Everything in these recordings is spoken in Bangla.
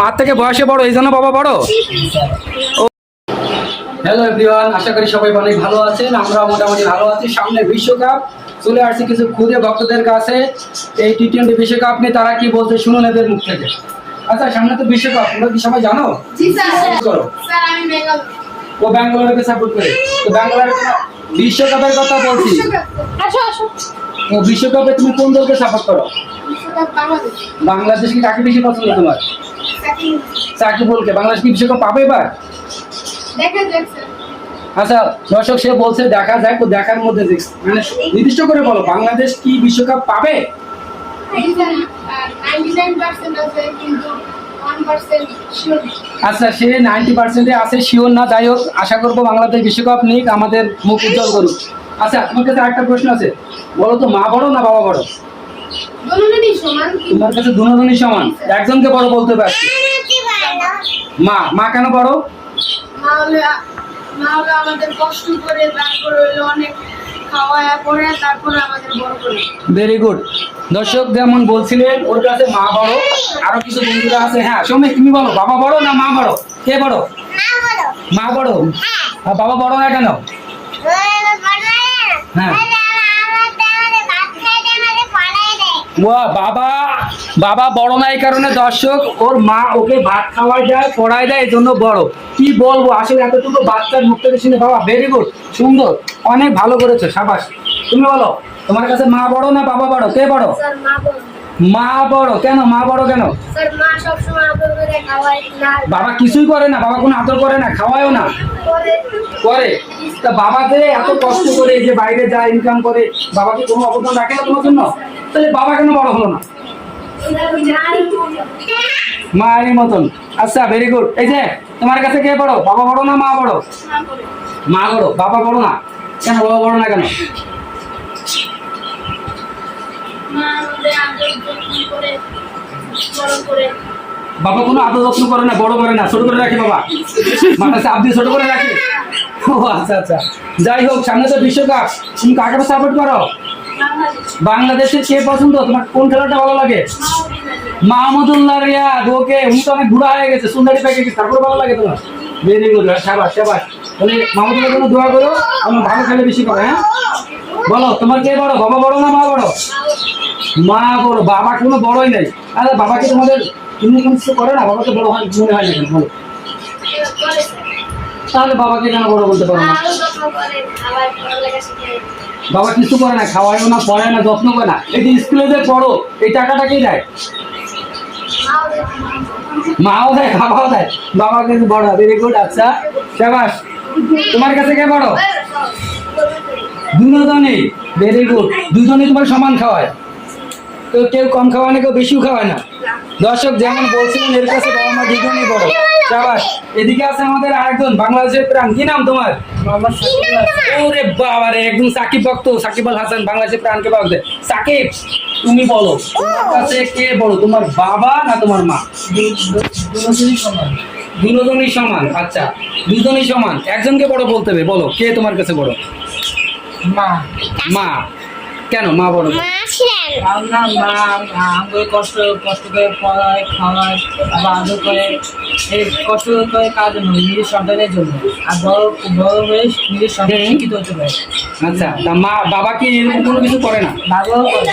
মার থেকে বয়সে বড় এই জন্য বাবা বড়। হ্যালো এভরিওয়ান আশা করি সবাই অনেক ভালো আছেন আমরা মোটামুটি ভালো আছি। সামনে বিশ্বকাপ চলে আসছে কিছু খুদে ভক্তদের কাছে। এই টি টোয়েন্টি বিশ্বকাপ নিয়ে তারা কি বলছে শুনুন এদের মুখ থেকে। আচ্ছা সামনে তো বিশ্বকাপ তোমরা কি সবাই জানো? করো। স্যার আমি বেঙ্গল। ও ব্যাঙ্গালোরকে সাপোর্ট করে। তো ব্যাঙ্গালোর বিশ্বকাপের কথা বলছি। বিশ্বকাপে তুমি কোন দলকে সাপোর্ট করো? বাংলাদেশ। কি কাকে বেশি পছন্দ তোমার? সাকিবুলকে। বাংলাদেশ কি বিশ্বকাপ পাবে এবার? যাক আচ্ছা দর্শক সে বলছে দেখা যায় দেখার মধ্যে মানে নির্দিষ্ট করে বলো বাংলাদেশ কি বিশ্বকাপ পাবে? শিওর আচ্ছা সে নাইনটি পার্সেন্টে আছে শিওর না যাই হোক আশা করব বাংলাদেশ বিশ্বকাপ নিক আমাদের মুখ উজ্জ্বল করুক। আচ্ছা তোমার কাছে একটা প্রশ্ন আছে। বলো তো মা বড় না বাবা বড়? তোমার কাছে দুজনই সমান। একজনকে বড় বলতে পারছি মা মা কেন বড়? মা হলে মা হলে আমাদের কষ্ট করে তারপর অনেক খাওয়া পরে তারপরে আমাদের বড় করে। ভেরি গুড দর্শক যেমন বলছিলেন ওর কাছে মা বড়। আরও কিছু বন্ধুরা আছে। হ্যাঁ সৌমিক তুমি বলো বাবা বড় না মা বড়? কে বড়। মা বড়? আর বাবা বড় না কেন? হ্যাঁ বাবা বাবা বড় না এই কারণে দর্শক ওর মা ওকে ভাত খাওয়ায় যায় পড়ায় দেয় এই জন্য বড়। কি বলব আসলে এতটুকু বাচ্চার মুখ থেকে শুনে বাবা ভেরি গুড সুন্দর অনেক ভালো করেছ সাবাস। তুমি বলো তোমার কাছে মা বড় না বাবা বড়? কে বড়। মা বড় কেন? মা বড় কেন? বাবা কিছুই করে না বাবা কোনো আদর করে না খাওয়ায়ও না। করে। তা বাবা যে এত কষ্ট করে যে বাইরে যায় ইনকাম করে বাবা কি কোনো অবদান রাখে না তোমার জন্য? তাহলে বাবা কেন বড় হলো না? মায়ের মতন। আচ্ছা ভেরি গুড এই যে তোমার কাছে কে বড়? বাবা বড় না মা বড়? মা বড়। বাবা বড় না? কেন বাবা বড় না কেন মা আমাদের আদর যত্ন করে বড় করে বাবা কোনো আদর যত্ন করে না বড় করে না ছোট করে রাখে বাবা। মাথা চাপ দিয়ে ছোট করে রাখে। ও আচ্ছা আচ্ছা। যাই হোক সামনে তো বিশ্বকাপ। তুমি কাকে সাপোর্ট করো? বাংলাদেশ। বাংলাদেশের কে পছন্দ? তোমার কোন খেলাটা ভালো লাগে? মাহমুদুল্লাহ রিয়াদ ওকে উনি তো অনেক বুড়া হয়ে গেছে সুন্দরী পেকে গেছে তারপরে ভালো লাগে তোমার। ভেরি গুড সাবাস সাবাস। তাহলে মাহমুদুল্লাহ জন্য দোয়া করো আমার ভালো খেলে বেশি করে হ্যাঁ? বলো তোমার কে বড় বাবা বড় না মা বড়? মা বড় বাবা কোনো বড়ই নাই। আরে বাবাকে তোমাদের তুমি কোনো কিছু করে না, বাবাকে বড় হয়, মনে হয় না বলো। তাহলে বাবাকে কেন বড় বলতে পারো না? বাবা কিছু করে না, খাওয়ায়ও না, পড়ায় না, যত্ন করে না। এই যে স্কুলে যে পড়ো, এই টাকাটা কে দেয়? মাও দেয়, বাবাও দেয়। বাবা কিন্তু বড় ভেরি গুড আচ্ছা। শাবাস, তোমার কাছে কে বড়? দুজনেই। ভেরি গুড দুজনেই তোমার সমান খাওয়ায়। তো কেউ কম খাওয়ায় না কেউ বেশিও খাওয়ায় না। দর্শক যেমন বলছিলেন এর কাছে বাবা মা দুজনেই বড়। শাবাস এদিকে আছে আমাদের আরেকজন বাংলাদেশের প্রাণ। কি নাম তোমার? ওরে বাবা রে একদম সাকিব ভক্ত সাকিব আল হাসান বাংলাদেশের প্রাণকে পাওয়া যায় সাকিব তুমি বলো তোমার কাছে কে বড় তোমার বাবা না তোমার মা? দুজনই সমান আচ্ছা দুজনই সমান। একজনকে বড় বলতে হবে বলো কে তোমার কাছে বড়? মা। মা। কেন? মা বড় আমরা মা আমাকে কষ্ট কষ্ট করে পড়ায় খাওয়ায় আদর করে। এই কষ্ট করে কাজ জন্য নিজের সন্তানের জন্য। আর বড় বড় হয়ে নিজের সন্তান। শিক্ষিত হতে পারে। আচ্ছা তা মা বাবা কি এরকম কোনো কিছু করে না? বাবাও করে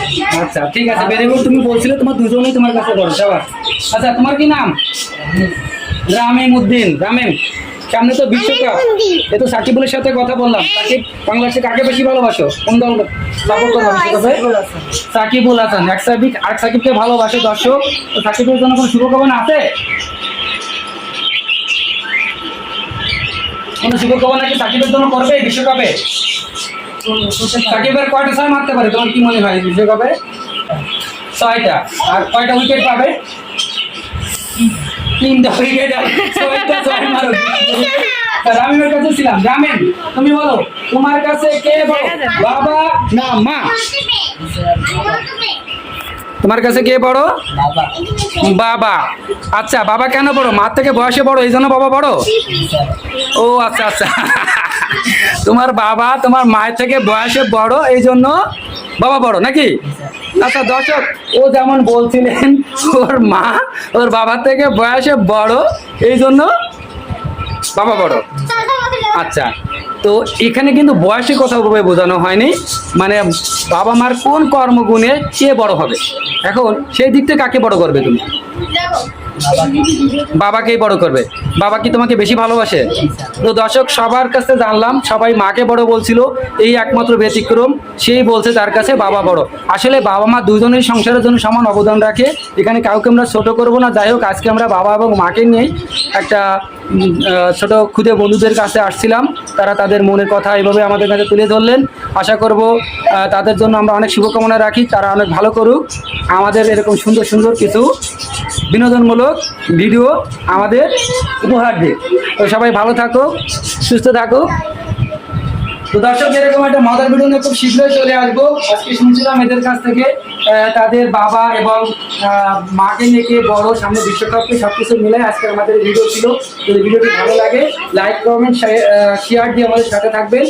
আচ্ছা ঠিক আছে গুড তুমি বলছিলে তোমার দুজনেই তোমার কাছে বড় সবার। আচ্ছা তোমার কি নাম? রামিম উদ্দিন রামিম সামনে তো বিশ্বকাপ। এ তো সাকিবুলের সাথে কথা বললাম। সাকিব বাংলাদেশে কাকে বেশি ভালোবাসো? কোন দল সাপোর্ট করো বিশ্বকাপে? সাকিবুল হাসান। এক সাকিব আর সাকিবকে ভালোবাসে দর্শক। তো সাকিবের জন্য কোনো শুভকামনা আছে? কোনো শুভকামনা কি সাকিবের জন্য করবে বিশ্বকাপে? সাকিবের কয়টা ছয় মারতে পারে? তোমার কি মনে হয় বিশ্বকাপে? ছয়টা। আর কয়টা উইকেট পাবে? তিনটা উইকেট ছয়টা ছয় মারো কাছে ছিলাম। রামেন তুমি বলো তোমার কাছে কে বড়? বাবা না মা। তোমার কাছে কে বড়? বাবা। বাবা। আচ্ছা বাবা কেন বড়? মার থেকে বয়সে বড় এই জন্য বাবা বড়? ও আচ্ছা আচ্ছা। তোমার বাবা তোমার মায়ের থেকে বয়সে বড়, এই জন্য বাবা বড় নাকি? আচ্ছা দর্শক, ও যেমন বলছিলেন, ওর মা ওর বাবার থেকে বয়সে বড়, এই জন্য বাবা বড়। আচ্ছা তো এখানে কিন্তু বয়সে কথা ভাবে বোঝানো হয়নি। মানে বাবা মার কোন কর্মগুণে কে বড় হবে? এখন সেই দিক থেকে কাকে বড় করবে তুমি? বাবাকেই বড় করবে। বাবা কি তোমাকে বেশি ভালোবাসে? তো দর্শক, সবার কাছে জানলাম, সবাই মাকে বড় বলছিল, এই একমাত্র ব্যতিক্রম, সেই বলছে তার কাছে বাবা বড়। আসলে বাবা মা দুজনের সংসারের জন্য সমান অবদান রাখে। এখানে কাউকে আমরা ছোট করব না। যাই হোক, আজকে আমরা বাবা এবং মাকে নিয়েই একটা ছোট খুদে বন্ধুদের কাছে আসছিলাম। তারা তাদের মনের কথা এইভাবে আমাদের কাছে তুলে ধরলেন। আশা করব তাদের জন্য আমরা অনেক শুভকামনা রাখি। তারা অনেক ভালো করুক। আমাদের এরকম সুন্দর সুন্দর কিছু বিনোদনমূলক ভিডিও আমাদের উপহার দিক। তো সবাই ভালো থাকো, সুস্থ থাকো। তো দর্শক, এরকম একটা মজার ভিডিও নিয়ে খুব শীঘ্রই চলে আসব। আজকে শুনছিলাম এদের কাছ থেকে তাদের বাবা এবং মাকে নিয়ে বড় সামনে বিশ্বকাপকে সব কিছু মিলে আজকে আমাদের ভিডিও ছিল। যদি ভিডিওটি ভালো লাগে লাইক কমেন্ট শেয়ার দিয়ে আমাদের সাথে থাকবেন।